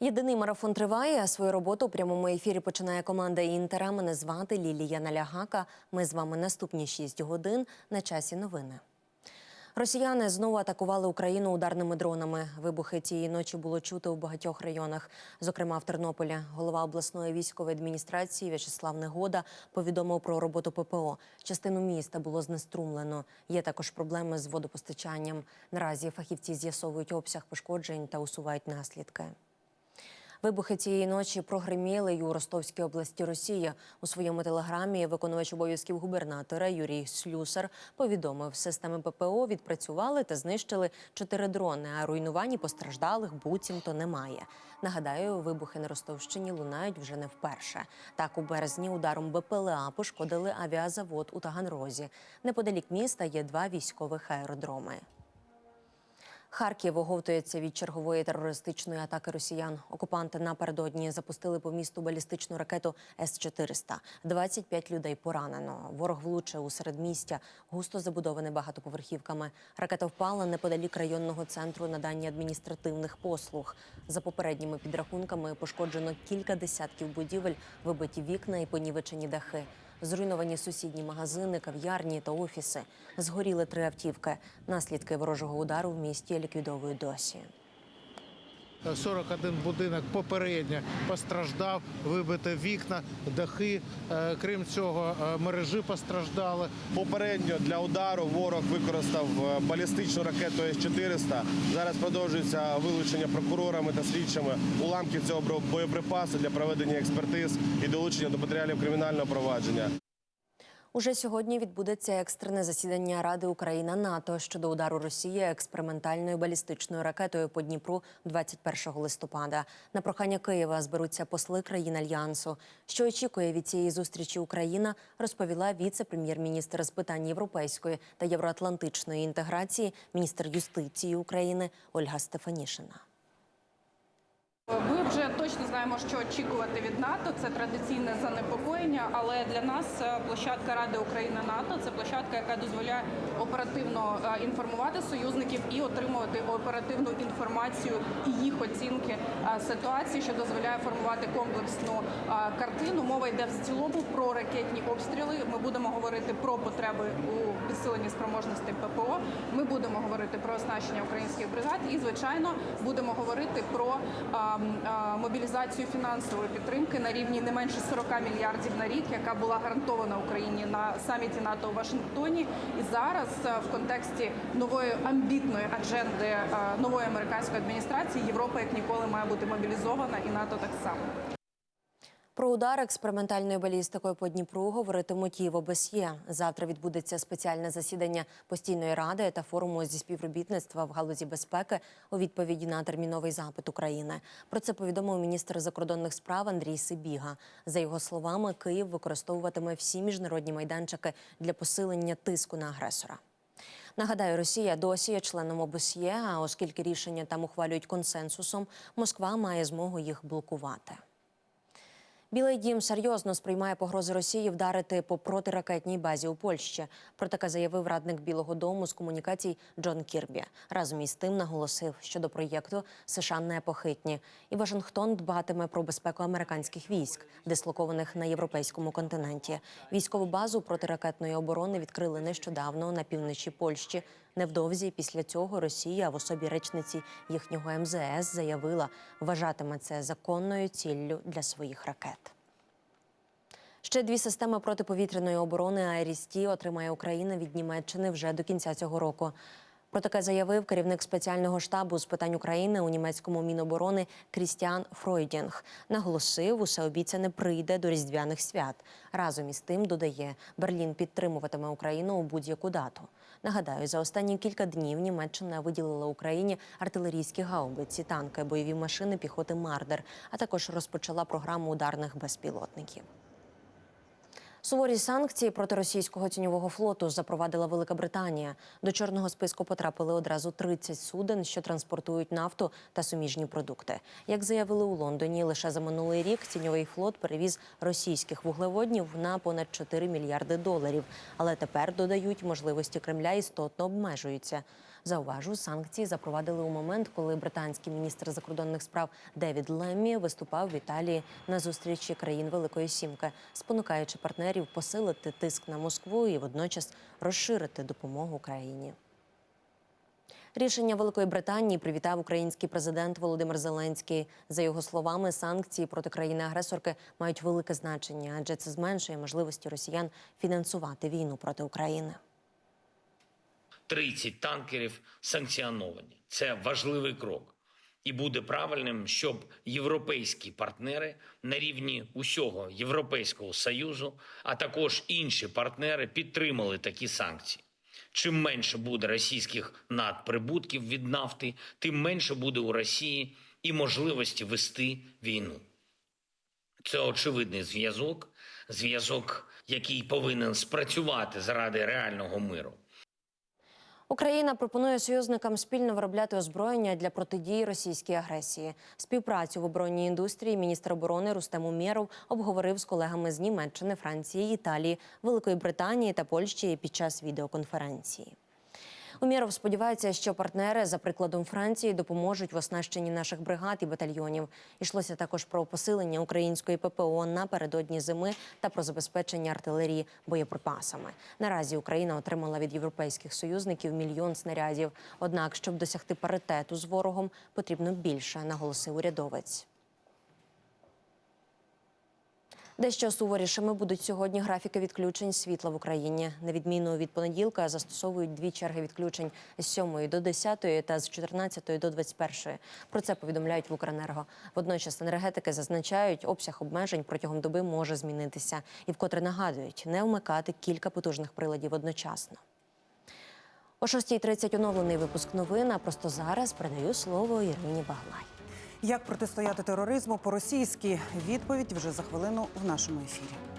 Єдиний марафон триває. Свою роботу у прямому ефірі починає команда Інтера. Мене звати Лілія Налягака. Ми з вами наступні 6 годин на часі новини. Росіяни знову атакували Україну ударними дронами. Вибухи цієї ночі було чути у багатьох районах, зокрема в Тернополі. Голова обласної військової адміністрації В'ячеслав Негода повідомив про роботу ППО. Частину міста було знеструмлено. Є також проблеми з водопостачанням. Наразі фахівці з'ясовують обсяг пошкоджень та усувають наслідки. Вибухи цієї ночі прогреміли й у Ростовській області Росії. У своєму телеграмі виконувач обов'язків губернатора Юрій Слюсар повідомив, системи ППО відпрацювали та знищили чотири дрони. А руйнувань постраждалих буцімто немає. Нагадаю, вибухи на Ростовщині лунають вже не вперше. Так, у березні ударом БПЛА пошкодили авіазавод у Таганрозі. Неподалік міста є два військових аеродроми. Харків оговтується від чергової терористичної атаки росіян. Окупанти напередодні запустили по місту балістичну ракету С-400. 25 людей поранено. Ворог влучив у середмістя, густо забудоване багатоповерхівками. Ракета впала неподалік районного центру надання адміністративних послуг. За попередніми підрахунками пошкоджено кілька десятків будівель, вибиті вікна і понівечені дахи. Зруйновані сусідні магазини, кав'ярні та офіси. Згоріли три автівки. Наслідки ворожого удару в місті ліквідовують досі. 41 будинок попередньо постраждав, вибите вікна, дахи. Е, Крім цього, е, мережі постраждали. Попередньо для удару ворог використав е, балістичну ракету С-400. Зараз продовжується вилучення прокурорами та слідчими уламків цього боєприпасу для проведення експертиз і долучення до матеріалів кримінального провадження. Уже сьогодні відбудеться екстрене засідання Ради Україна НАТО щодо удару Росії експериментальною балістичною ракетою по Дніпру 21 листопада. На прохання Києва зберуться посли країн альянсу. Що очікує від цієї зустрічі Україна, розповіла віце-прем'єр-міністр з питань європейської та євроатлантичної інтеграції, міністр юстиції України Ольга Стефанішина. Ми вже точно знаємо, що очікувати від НАТО. Це традиційне занепокоєння, але для нас е, площадка Ради України НАТО це площадка, яка дозволяє оперативно е, інформувати союзників і отримувати оперативну інформацію і їх оцінки е, ситуації, що дозволяє формувати комплексну картину. Мова йде в цілому про ракетні обстріли. Ми будемо говорити про потреби у підсиленні спроможностей ППО. Ми будемо говорити про оснащення українських бригад і, звичайно, будемо говорити про а, а, мобілізацію фінансової підтримки на рівні не менше 40 мільярдів на рік, яка була гарантована Україні на саміті НАТО у Вашингтоні. І зараз а, в контексті нової амбітної адженди а, нової американської адміністрації Європа як ніколи має бути мобілізована, і НАТО так само. Про удар експериментальною балістикою по Дніпру говоритимуть і в ОБСЄ. Завтра відбудеться спеціальне засідання постійної ради та форуму зі співробітництва в галузі безпеки у відповіді на терміновий запит України. Про це повідомив міністр закордонних справ Андрій Сибіга. За його словами, Київ використовуватиме всі міжнародні майданчики для посилення тиску на агресора. Нагадаю, Росія досі є членом ОБСЄ, а оскільки рішення там ухвалюють консенсусом, Москва має змогу їх блокувати. Білий дім серйозно сприймає погрози Росії вдарити по протиракетній базі у Польщі. Про таке заявив радник Білого Дому з комунікацій Джон Кірбі. Разом із тим наголосив, що до проєкту США непохитні, і Вашингтон дбатиме про безпеку американських військ, дислокованих на європейському континенті. Військову базу протиракетної оборони відкрили нещодавно на півночі Польщі. Невдовзі після цього Росія в особі речниці їхнього МЗС заявила, вважатиме це законною ціллю для своїх ракет. Ще дві системи протиповітряної оборони «Айріс-Ті» отримає Україна від Німеччини вже до кінця цього року. Про таке заявив керівник спеціального штабу з питань України у німецькому міноборони Крістіан Фройдінг. Наголосив, усе обіцяне прийде до різдвяних свят. Разом із тим додає, Берлін підтримуватиме Україну у будь-яку дату. Нагадаю, за останні кілька днів Німеччина виділила Україні артилерійські гаубиці, танки, бойові машини піхоти Мардер, а також розпочала програму ударних безпілотників. Суворі санкції проти російського тіньового флоту запровадила Велика Британія. До чорного списку потрапили одразу 30 суден, що транспортують нафту та суміжні продукти. Як заявили у Лондоні, лише за минулий рік тіньовий флот перевіз російських вуглеводнів на понад 4 мільярди доларів. Але тепер додають можливості Кремля істотно обмежуються. Зауважу, санкції запровадили у момент, коли британський міністр закордонних справ Девід Леммі виступав в Італії на зустрічі країн Великої Сімки, спонукаючи партнерів посилити тиск на Москву і водночас розширити допомогу країні. Рішення Великої Британії привітав український президент Володимир Зеленський. За його словами, санкції проти країни-агресорки мають велике значення, адже це зменшує можливості росіян фінансувати війну проти України. 30 танкерів санкціоновані. Це важливий крок. І буде правильним, щоб європейські партнери на рівні усього Європейського союзу, а також інші партнери підтримали такі санкції. Чим менше буде російських надприбутків від нафти, тим менше буде у Росії і можливості вести війну. Це очевидний зв'язок, зв'язок, який повинен спрацювати заради реального миру. Україна пропонує союзникам спільно виробляти озброєння для протидії російській агресії. Співпрацю в оборонній індустрії міністр оборони Рустем Умєров обговорив з колегами з Німеччини, Франції, Італії, Великої Британії та Польщі під час відеоконференції. Умєров сподівається, що партнери, за прикладом Франції, допоможуть в оснащенні наших бригад і батальйонів. Ішлося також про посилення української ППО напередодні зими та про забезпечення артилерії боєприпасами. Наразі Україна отримала від європейських союзників мільйон снарядів. Однак, щоб досягти паритету з ворогом, потрібно більше, наголосив урядовець. Дещо суворішими будуть сьогодні графіки відключень світла в Україні. На відміну від понеділка застосовують дві черги відключень з 7 до 10 та з 14 до 21. Про це повідомляють в Укренерго. Водночас енергетики зазначають, обсяг обмежень протягом доби може змінитися. І вкотре нагадують, не вмикати кілька потужних приладів одночасно. О 6.30 оновлений випуск новин. А просто зараз передаю слово Ірині Баглай. Як протистояти тероризму по-російськи? Відповідь вже за хвилину в нашому ефірі.